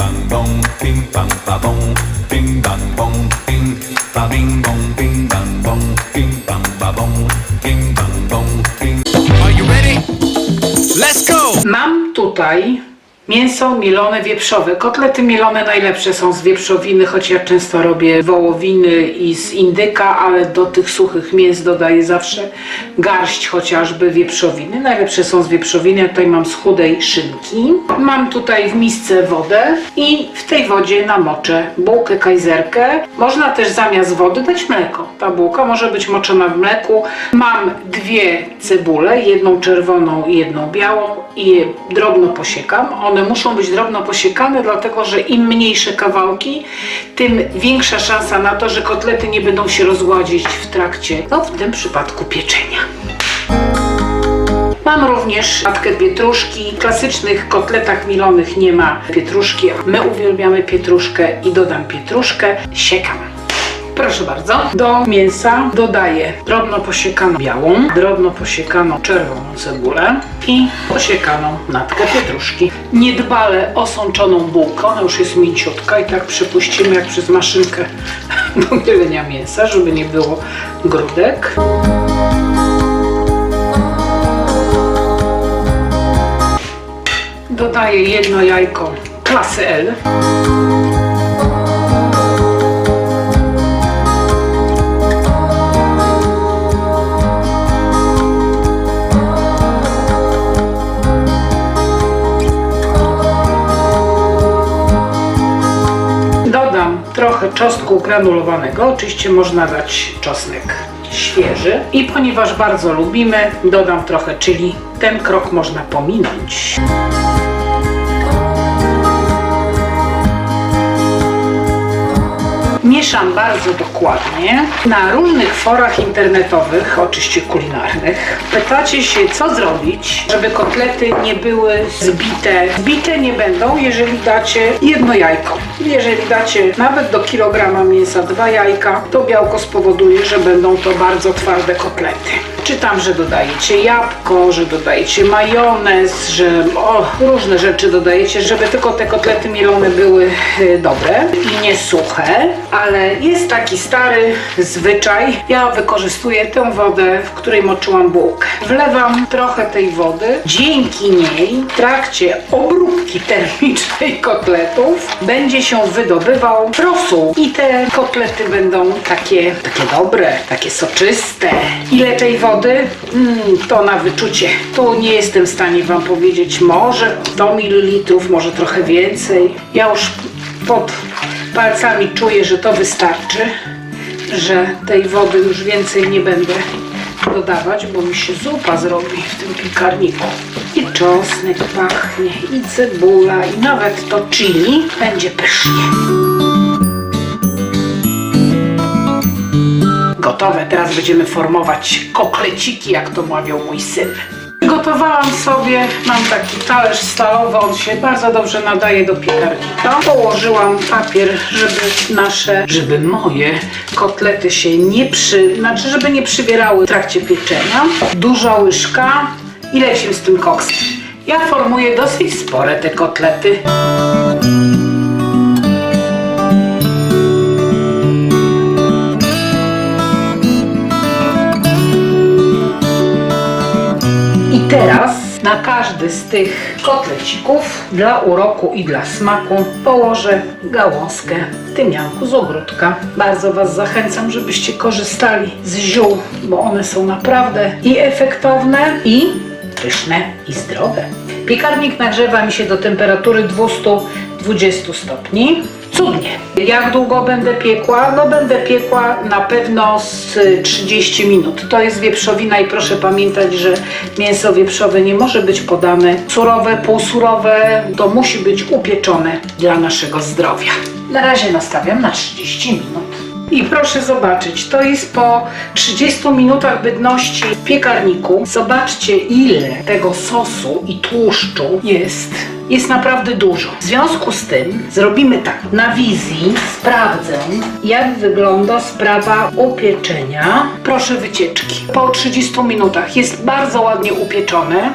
bang bong, bing bang ba bong, bing bang bong, bing ba bing bong, bing bang bong, bing bang ba bong, bing bang bong, bing. Are you ready? Let's go! Mam tutaj mięso mielone wieprzowe. Kotlety mielone najlepsze są z wieprzowiny, choć ja często robię wołowiny i z indyka, ale do tych suchych mięs dodaję zawsze garść chociażby wieprzowiny. Najlepsze są z wieprzowiny, ja tutaj mam z chudej szynki. Mam tutaj w misce wodę i w tej wodzie namoczę bułkę kajzerkę. Można też zamiast wody dać mleko. Ta bułka może być moczona w mleku. Mam dwie cebule, jedną czerwoną i jedną białą i je drobno posiekam. One muszą być drobno posiekane, dlatego że im mniejsze kawałki, tym większa szansa na to, że kotlety nie będą się rozgładzić w trakcie, no w tym przypadku pieczenia. Mam również matkę pietruszki. W klasycznych kotletach milonych nie ma pietruszki. My uwielbiamy pietruszkę i dodam pietruszkę. Siekam. Proszę bardzo. Do mięsa dodaję drobno posiekaną białą, drobno posiekaną czerwoną cebulę i posiekaną natkę pietruszki. Niedbale osączoną bułkę, ona już jest mięciutka i tak przepuścimy jak przez maszynkę do mielenia mięsa, żeby nie było grudek. Dodaję jedno jajko klasy L. trochę czosnku granulowanego, oczywiście można dać czosnek świeży. I ponieważ bardzo lubimy, dodam trochę chili. Ten krok można pominąć. Mieszam bardzo dokładnie. Na różnych forach internetowych, oczywiście kulinarnych, pytacie się, co zrobić, żeby kotlety nie były zbite. Zbite nie będą, jeżeli dacie jedno jajko. Jeżeli dacie nawet do kilograma mięsa dwa jajka, to białko spowoduje, że będą to bardzo twarde kotlety. Czytam, że dodajecie jabłko, że dodajecie majonez, że o, różne rzeczy dodajecie, żeby tylko te kotlety mielone były e, dobre i nie suche, ale jest taki stary zwyczaj. Ja wykorzystuję tę wodę, w której moczyłam bułkę. Wlewam trochę tej wody. Dzięki niej w trakcie obróbki termicznej kotletów będzie się wydobywał rosół i te kotlety będą takie, takie dobre, takie soczyste. Ile tej wody? Mm, to na wyczucie. Tu nie jestem w stanie Wam powiedzieć. Może 100 ml, może trochę więcej. Ja już pod palcami czuję, że to wystarczy, że tej wody już więcej nie będę dodawać, bo mi się zupa zrobi w tym piekarniku. I czosnek pachnie, i cebula, i nawet to chili będzie pysznie. Gotowe, teraz będziemy formować kokleciki, jak to mawiał mój syn. Gotowałam sobie, mam taki talerz stalowy, on się bardzo dobrze nadaje do piekarnika. Położyłam papier, żeby nasze, żeby moje kotlety się nie przy, znaczy żeby nie przybierały w trakcie pieczenia. Duża łyżka i lecimy z tym koksem. Ja formuję dosyć spore te kotlety. Teraz na każdy z tych kotlecików dla uroku i dla smaku położę gałązkę tymianku z ogródka. Bardzo Was zachęcam, żebyście korzystali z ziół, bo one są naprawdę i efektowne, i pyszne, i zdrowe. Piekarnik nagrzewa mi się do temperatury 220 stopni. Cudnie. Jak długo będę piekła? No będę piekła na pewno z 30 minut. To jest wieprzowina i proszę pamiętać, że mięso wieprzowe nie może być podane surowe, półsurowe. To musi być upieczone dla naszego zdrowia. Na razie nastawiam na 30 minut. I proszę zobaczyć, to jest po 30 minutach bydności w piekarniku. Zobaczcie ile tego sosu i tłuszczu jest. Jest naprawdę dużo. W związku z tym zrobimy tak. Na wizji sprawdzę, jak wygląda sprawa upieczenia. Proszę wycieczki. Po 30 minutach jest bardzo ładnie upieczone.